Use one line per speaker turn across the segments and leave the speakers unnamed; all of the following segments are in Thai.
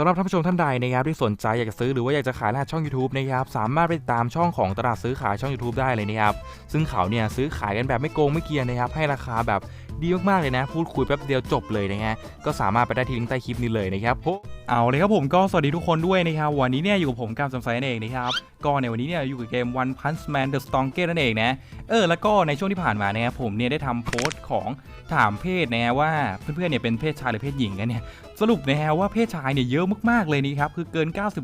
สำหรับท่านผู้ชมท่านใดนะครับที่สนใจอยากจะซื้อหรือว่าอยากจะขายรหัสช่อง YouTube นะครับสามารถไปติดตามช่องของตลาดซื้อขายช่อง YouTube ได้เลยนะครับซึ่งเขาเนี่ยซื้อขายกันแบบไม่โกงไม่เกียร์นะครับให้ราคาแบบดีมากๆเลยนะ พูดคุยแป๊บเดียวจบเลยนะฮะก็สามารถไปได้ที่ลิงก์ใต้คลิปนี้เลยนะครับเอาเลยครับผมก็สวัสดีทุกคนด้วยนะครับวันนี้เนี่ยอยู่กับผมกามสมไซนั่นเองนะครับก็ในวันนี้เนี่ยอยู่กับเกม One Punch Man The Strongest นั่นเองนะเออแล้วก็ในช่วงที่ผ่านมานะครับผมเนี่ยได้ทำโพสต์ของถามเพศนะฮะว่าเพื่อนๆเนี่ยเป็นเพศชายหรือเพศหญิงกันเนี่ย สรุปนะฮะว่าเพศชายเนี่ยเยอะมากๆเลยนี่ครับคือเกิน 90%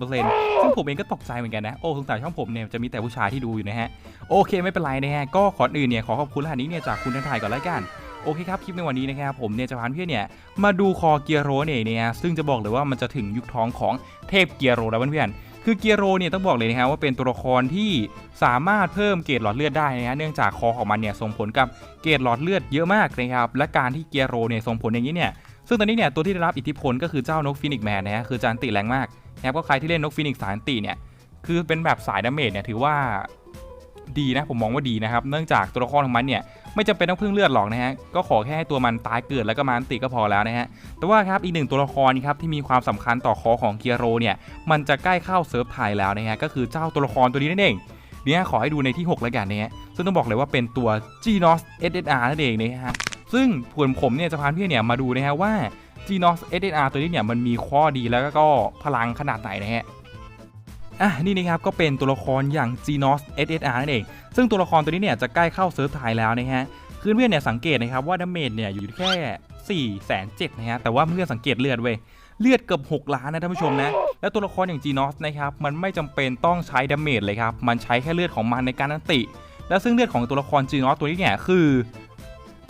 ซึ่งผมเองก็ตกใจเหมือนกันนะโอ้สงสัยช่องผมเนี่ยจะมีแต่ผู้ชายที่ดูอยู่นะฮะโอเคไม่เป็นไรนะฮะก็ขออื่นเนี่ยขอขอบคุณรหัสนี้เนี่ยจากคุณทันทายก่อนแล้วกันโอเคครับ คลิปในวันนี้นะครับผมเนี่ยจะพาเพื่อนเนี่ยมาดูคอเกียโรเนี่ยเนี่ยซึ่งจะบอกเลยว่ามันจะถึงยุคทองของเทพเกียโรแล้วเพื่อนๆคือเกียโรเนี่ยต้องบอกเลยนะฮะว่าเป็นตัวละครที่สามารถเพิ่มเกรดหลอดเลือดได้นะฮะเนื่องจากคอของมันเนี่ยส่งผลกับเกรดหลอดเลือดเยอะมากนะครับและการที่เกียโรเนี่ยส่งผลอย่างนี้เนี่ย ซึ่งตอนนี้เนี่ยตัวที่ได้รับอิทธิพลก็คือเจ้านกฟินิกแมนนะฮะคือจานติแรงมากนะครับก็ใครที่เล่นนกฟินิกสายอันติเนี่ยคือเป็นแบบสายดาเมจเนี่ยถือว่าดีนะผมมองว่าดีนะครับ เนื่องจากตัวละครของมันเนี่ยไม่จำเป็นต้องพึ่งเลือดหรอกนะฮะก็ขอแค่ให้ตัวมันตายเกิดแล้วก็มาอันติก็พอแล้วนะฮะแต่ว่าครับอีกหนึ่งตัวละครครับที่มีความสำคัญต่อคอของเกียโรเนี่ยมันจะใกล้เข้าเซิร์ฟไทยแล้วนะฮะก็คือเจ้าตัวละครตัวนี้นั่นเองเนี่ยขอให้ดูในที่ 6 แล้วกันนะฮะซึ่งต้องบอกเลยว่าเป็นตัว g n o s SSR นั่นเองนะฮะ ซึ่งผลผมเนี่ยจะพาเพื่อนเนี่ยมาดูนะฮะว่า Genos SSR ตัวนี้เนี่ยมันมีข้อดีแล้วก็พลังขนาดไหนนะฮะอะนี่นะครับก็เป็นตัวละครอย่าง Genos SSR นั่นเอง ซึ่งตัวละครตัวนี้เนี่ยจะใกล้เข้าเซิร์ฟไทยแล้วนะฮะคือเพื่อนเนี่ยสังเกตนะครับว่าดาเมจเนี่ยอยู่แค่ 4 7 0 0 0นะฮะแต่ว่าเพื่อนสังเกตเลือดเว้ยเลือดเกือบ6ล้านนะท่านผู้ชมนะ แล้วตัวละครอย่าง Genos นะครับมันไม่จำเป็นต้องใช้ดาเมจเลยครับ มันใช้แค่เลือดของมันในการนันติ และซึ่งเลือดของตัวละคร Genos ตัวนี้เนี่ยคือ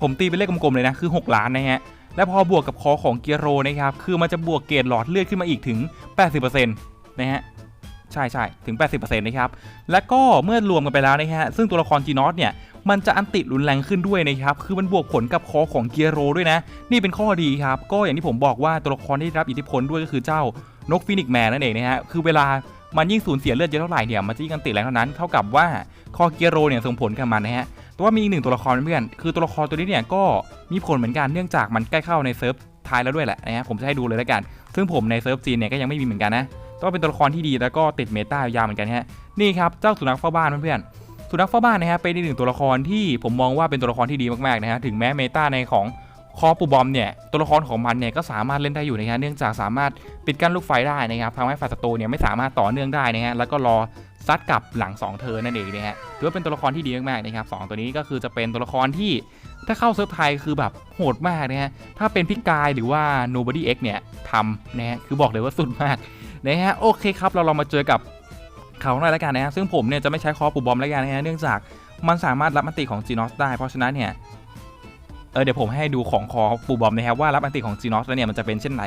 ผมตีเป็นเลขกลมๆเลยนะคือ 6 ล้านนะฮะและพอบวกกับคอของเกียโรนะครับคือมันจะบวกเกรดหลอดเลือดขึ้นมาอีกถึง 80%นะฮะใช่ใช่ถึง 80%นะครับ แล้วก็เมื่อรวมกันไปแล้วนะฮะ ซึ่งตัวละครจีนอสเนี่ย มันจะอันติรุนแรงขึ้นด้วยนะครับ คือมันบวกผลกับคอของเกียโรด้วยนะ นี่เป็นข้อดีครับ ก็อย่างที่ผมบอกว่าตัวละครที่รับอิทธิพลด้วยก็คือเจ้านกฟินิกแมนนั่นเองนะฮะ คือเวลามันยิ่งสูญเสียเลือดเยอะเท่าไหร่เนี่ย มันจะยิ่งอันติแรงเท่านั้น เท่ากับว่าคอเกียโรเนี่ยส่งผลกับมันนะฮะ แต่ว่ามีอีกหนึ่งตัวละครเพื่อนคือตัวละครตัวนี้เนี่ยก็มีผลเหมือนกันเนื่องจากมันใกล้เข้าในเซิร์ฟไทยแล้วด้วยแหละนะฮะผมจะให้ดูเลยแล้วกัน ซึ่งผมในเซิร์ฟจีนเนี่ยก็ยังไม่มีเหมือนกันนะแต่ว่าเป็นตัวละครที่ดีแล้วก็ติดเมตายาวเหมือนกันฮะนี่ครับเจ้าสุนัขเฝ้าบ้านเพื่อนๆสุนัขเฝ้าบ้านนะฮะเป็นอีกหนึ่งตัวละครที่ผมมองว่าเป็นตัวละครที่ดีมากๆนะฮะถึงแม้เมตาในของคอปูบอมเนี่ยตัวละครของมันเนี่ยก็สามารถเล่นได้อยู่นะฮะเนื่องจากสามารถปิดกั้นลูกไฟได้นะครับทำให้ฝ่ายศัตรูเนี่ยไม่สามารถต่อเนื่องได้นะฮะแล้วก็รอ ซัดกับหลัง 2 เธอนั่นเองนะฮะถือว่าเป็นตัวละครที่ดีมากๆนะครับสองตัวนี้ก็คือจะเป็นตัวละครที่ถ้าเข้าเซิร์ฟไทยคือแบบโหดมากนะฮะถ้าเป็นพิกายหรือว่า nobody x เนี่ยทำนะฮะคือบอกเลยว่าสุดมากนะฮะโอเคครับเราลองมาเจอกับเขาหน่อยแล้วกันนะฮะซึ่งผมเนี่ยจะไม่ใช้คอปูบอมแล้วกันนะฮะเนื่องจากมันสามารถรับอันติของจีนอสได้เพราะฉะนั้นเนี่ยเออเดี๋ยวผมให้ดูของคอปูบอมนะครับว่ารับอันติของจีนอสแล้วเนี่ยมันจะเป็นเช่นไร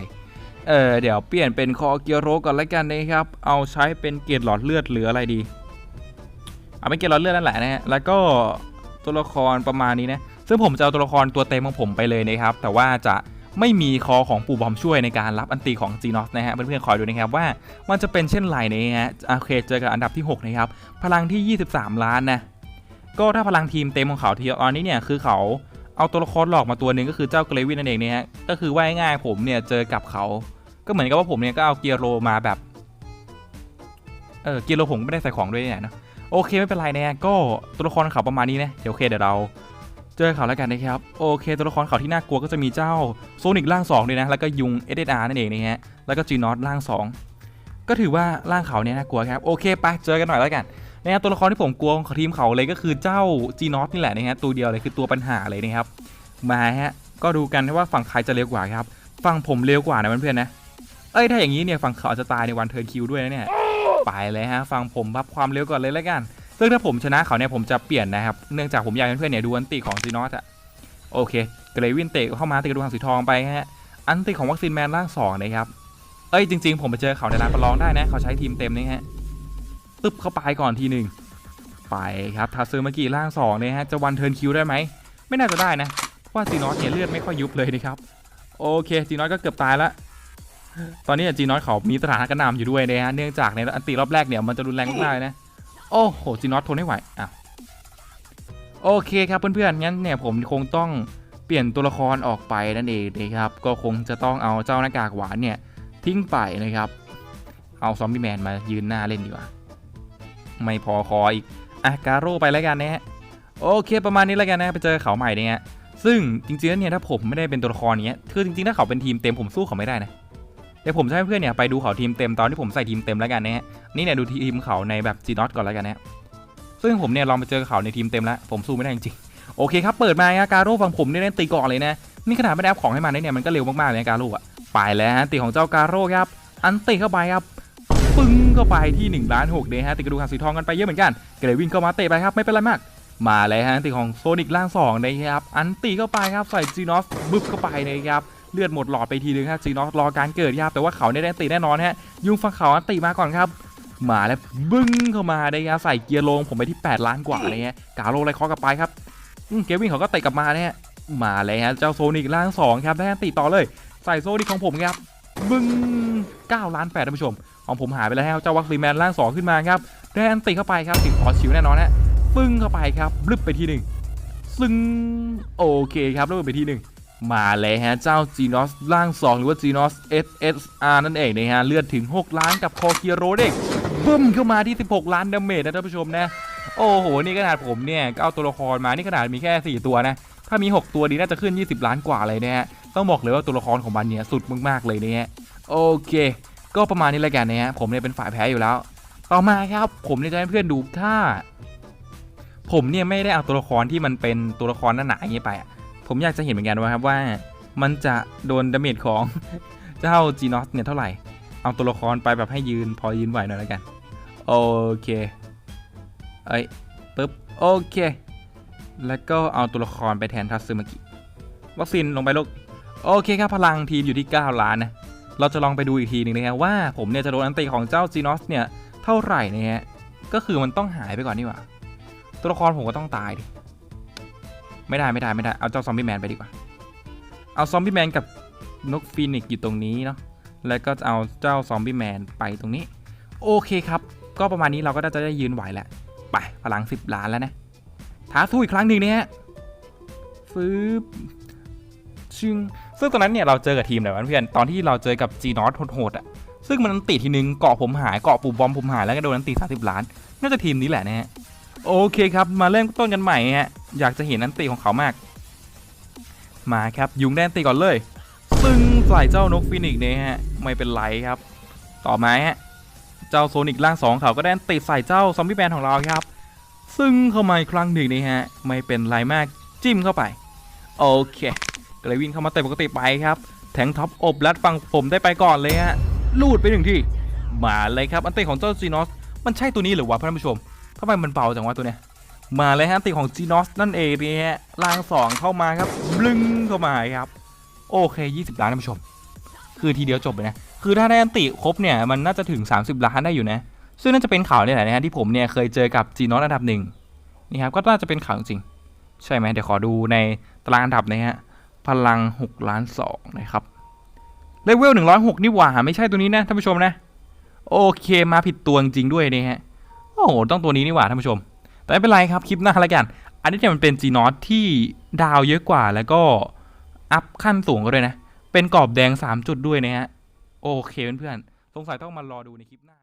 เออเดี๋ยวเปลี่ยนเป็นคอเกียโรก่อนแล้วกันนะครับ เอาใช้เป็นเกียรดหลอดเลือดหรืออะไรดี เอาเป็นเกียรดหลอดเลือดนั่นแหละนะฮะ แล้วก็ตัวละครประมาณนี้นะ ซึ่งผมจะเอาตัวละครตัวเต็มของผมไปเลยนะครับ แต่ว่าจะไม่มีคอของปู่บอมช่วยในการรับอันตีของจีนอสนะฮะเพื่อนๆคอยดูนะครับว่ามันจะเป็นเช่นไรนะฮะโอเคเจอกับอันดับที่ 6 นะครับ พลังที่ 23 ล้านนะก็ถ้าพลังทีมเต็มของเขาทีตอนนี้เนี่ยคือเขาเอาตัวละครหลอกมาตัวหนึ่งก็คือเจ้าเกรวินนั่นเองนะฮะก็คือว่าง่ายผมเนี่ยเจอกับเขา ก็เหมือนกับว่าผมเนี่ยก็เอาเกียร์โรมาแบบ เออเกียร์โรผมไม่ได้ใส่ของด้วยเนี่ยนะโอเคไม่เป็นไรนะก็ตัวละครเขาประมาณนี้นะเดี๋ยวโอเคเดี๋ยวเราเจอเขาแล้วกันนะครับโอเค ตัวละครเขาที่น่ากลัวก็จะมีเจ้าโซนิกร่าง2ด้วยนะแล้วก็ยุง SSR นั่นเองนะฮะแล้วก็จีนอสร่าง 2 ก็ถือว่าร่างเขาเนี่ยน่ากลัวครับโอเคไปเจอกันหน่อยแล้วกันนะฮะตัวละครที่ผมกลัวของทีมเขาเลยก็คือเจ้าจีนอสนี่แหละนะฮะตัวเดียวเลยคือตัวปัญหาเลยนะครับมาฮะก็ดูกันว่าฝั่งใครจะเร็วกว่าครับฝั่งผมเร็วกว่านะเพื่อนๆนะ เอ้ยถ้าอย่างนี้เนี่ยฝั่งเขาจะตายในวันเทิร์นคิวด้วยนะเนี่ยไปเลยฮะฝั่งผมบับความเร็วก่อนเลยแล้วกัน ซึ่งถ้าผมชนะเขาเนี่ยผมจะเปลี่ยนนะครับ เนื่องจากผมอยากให้เพื่อนๆเนี่ยดูอันติของซีนอสอะโอเค เกรวินเตะเข้ามาติดกระดูกหางสีทองไปฮะ อันติของวัคซีนแมนร่างสองนะครับ เอ้ยจริง ๆ ผมไปเจอเขาในร้านประลองได้นะ เขาใช้ทีมเต็มนี่ฮะ ตึ๊บเข้าไปก่อนทีหนึ่งไปครับทาซึมากิร่างสองเนี่ยฮะ จะวันเทิร์นคิวได้ไหม ไม่น่าจะได้นะ เพราะว่าซีนอสเนี่ยเลือดไม่ค่อยยุบเลยนะครับ โอเคซีนอสก็เกือบตายละ ตอนนี้จีนอสเขามีสถานะกระหนำอยู่ด้วยนะฮะเนื่องจากในอันตีรอบแรกเนี่ยมันจะรุนแรงมากนะ โอ้โหจีนอสทนไม่ไหวอ้าวโอเคครับเพื่อนๆงั้นเนี่ยผมคงต้องเปลี่ยนตัวละครออกไปนั่นเองนะครับ ก็คงจะต้องเอาเจ้าหน้ากากหวานเนี่ยทิ้งไปนะครับ เอาซอมบี้แมนมายืนหน้าเล่นดีกว่า ไม่พอคออีกอะการโร่ไปแล้วกันนะฮะโอเคประมาณนี้แล้วกันนะไปเจอเขาใหม่เนี่ยซึ่งจริงๆแล้วเนี่ยถ้าผมไม่ได้เป็นตัวละครเนี้ยคือจริงๆถ้าเขาเป็นทีมเต็มผมสู้เขาไม่ได้นะ เดี๋ยวผมจะให้เพื่อนเนี่ยไปดูเขาทีมเต็มตอนที่ผมใส่ทีมเต็มแล้วกันนะฮะนี่เนี่ยดูทีมเขาในแบบจีนอตก่อนแล้วกันนะฮะซึ่งผมเนี่ยลองไปเจอเขาในทีมเต็มแล้วผมสู้ไม่ได้จริงๆโอเคครับเปิดมาการโร่ฝั่งผมเนี่ยเล่นตีก่อนเลยนะนี่ขนาดไม่ได้อัพของให้มันเนี่ยมันก็เร็วมากๆเลยนะการโร่อะไปแล้วฮะตีของเจ้าการโร่ครับอันตีเข้าไปครับปึ้งเข้าไปที่1ล้าน6เนี่ยฮะติดกระดูกหักสีทองกันไปเยอะเหมือนกันเกรวิ่งเข้ามาเตะไปครับไม่เป็นไรมากมาเลยฮะติดของโซนิกล่าง2นะครับอันตีเข้าไปครับใส่จีนอสบึบเข้าไปนะครับ เลือดหมดหลอดไปทีนึงครับจีน็อสรอการเกิดครับแต่ว่าเขาได้อันตีแน่นอนฮะยุงฟังเขาอันตีมาก่อนครับมาแล้วบึ้งเข้ามาได้ครับใส่เกียร์ลงผมไปที่ 8 ล้านกว่าเลยฮะกาโลไรเคอกลับไปครับอืมเกวิ่งเขาก็เตะกลับมาเนี่ยมาเลยฮะเจ้าโซนิกล่าง2ครับได้อันตีต่อเลย ใส่โซนิกของผมครับบึ้ง9ล้าน8ท่านผู้ชมของผมหายไปแล้วเจ้าวัคซีแมนร่างสองขึ้นมาครับได้อันติเข้าไปครับติดขอชิวแน่นอนนะปึ้งเข้าไปครับบลึบไปทีหนึ่งซึ่งโอเคครับแล้วไปทีหนึ่ง มาเลยฮะ เจ้าจีนอสร่าง 2 หรือว่าจีนอส SSR นั่นเองนะฮะ เลือดถึง 6 ล้านกับคอเคียโรเด็กบึ้มเข้ามาที่ 16 ล้านดาเมจนะท่านผู้ชมนะ โอ้โห นี่ขนาดผมเนี่ย ก็เอาตัวละครมานี่ขนาดมีแค่ 4 ตัวนะ ถ้ามี 6 ตัวดีน่าจะขึ้น 20 ล้านกว่าเลยนะฮะ ต้องบอกเลยว่าตัวละครของมันเนี่ยสุดมากๆเลยนะฮะโอเค ก็ประมาณนี้แล้วกันนะฮะผมเนี่ยเป็นฝ่ายแพ้อยู่แล้ว ต่อมาครับผมเนี่ยจะให้เพื่อนดูถ้า ผมเนี่ยไม่ได้เอาตัวละครที่มันเป็นตัวละครหนาๆอย่างนี้ไปอะ ผมอยากจะเห็นเหมือนกันว่าครับว่า มันจะโดนดาเมจของเจ้าจีนอสเนี่ยเท่าไหร่ เอาตัวละครไปแบบให้ยืนพอยืนไหวหน่อยแล้วกัน โอเคเอ้ยปึ๊บโอเค แล้วก็เอาตัวละครไปแทนทัตซึมากิวัคซีนลงไปลูกโอเคครับพลังทีมอยู่ที่ 9 ล้านนะเราจะลองไปดูอีกทีหนึ่งนะครับว่าผมเนี่ยจะโดนอันตีของเจ้าจีนอสเนี่ยเท่าไหร่นะฮะก็คือมันต้องหายไปก่อนนี่หว่าตัวละครผมก็ต้องตายดิ ไม่ได้ไม่ได้ไม่ได้ เอาเจ้าซอมบี้แมนไปดีกว่า เอาซอมบี้แมนกับนกฟีนิกซ์อยู่ตรงนี้เนาะ แล้วก็เอาเจ้าซอมบี้แมนไปตรงนี้ โอเคครับ ก็ประมาณนี้เราก็น่าจะได้ยืนไหวแหละ ไปพลัง 10 ล้านแล้วนะ ท้าสู้อีกครั้งหนึ่งเนี่ยฟืบชึงซึ่งตอนนั้นเนี่ยเราเจอกับทีมไหนวะเพื่อน ตอนที่เราเจอกับจีนอสโหดๆอะ ซึ่งมันติทีนึงเกาะผมหายเกาะปูบอมผมหายแล้วก็โดนอันติ30ล้าน น่าจะทีมนี้แหละนะฮะ โอเคครับมาเริ่มต้นกันใหม่ฮะอยากจะเห็นอันติของเขามาก มาครับยุงแดนตีก่อนเลยซึ่งฝ่เจ้านกฟินิกซ์เนี่ยฮะไม่เป็นไรครับ ต่อมาฮะเจ้าโซนิกล่างสองเขาก็ได้อันติใส่เจ้าซอมบี้แมนของเราครับ ซึ่งเข้ามาครั้งหนึ่งนี่ฮะไม่เป็นไรมากจิ้มเข้าไปโอเคก็เลยวิ่งเข้ามาเตะปกติไปครับแทงท็อปอบลัดฟังผมได้ไปก่อนเลยฮะลูดไปหนึ่งที่มาเลยครับอันติของเจ้าจีนอสมันใช่ตัวนี้หรือวะท่านผู้ชม ทำไมมันเบาจังวะตัวเนี้ยมาเลยฮะติของจีนอสนั่นเองนี่ฮะล่างสองเข้ามาครับบลึงเข้ามาครับโอเค20ล้านท่านผู้ชม คือทีเดียวจบเลยนะคือถ้าได้อันติครบเนี่ยมันน่าจะถึง 30 ล้านได้อยู่นะ ซึ่งน่าจะเป็นข่าวเนี่ยแหละนะฮะที่ผมเนี่ยเคยเจอกับจีนอสอันดับหนึ่งนี่ครับก็น่าจะเป็นข่าวจริงใช่ไหมเดี๋ยวขอดูในตารางอันดับนะฮะพลัง 6 ล้าน2นะครับเลเวล106 นี่หว่าไม่ใช่ตัวนี้นะท่านผู้ชมนะ โอเคมาผิดตัวจริงด้วยนี่ฮะ โหต้องตัวนี้นี่หว่าท่านผู้ชม แต่ไม่เป็นไรครับคลิปหน้าละกัน อันนี้เนี่ยมันเป็น G n o t ที่ดาวเยอะกว่าแล้วก็อัพขั้นสูงก็เลยนะ เป็นกรอบแดง 3 จุดด้วยนะฮะ โอเคเพื่อนๆ สงสัยต้องมารอดูในคลิปหน้า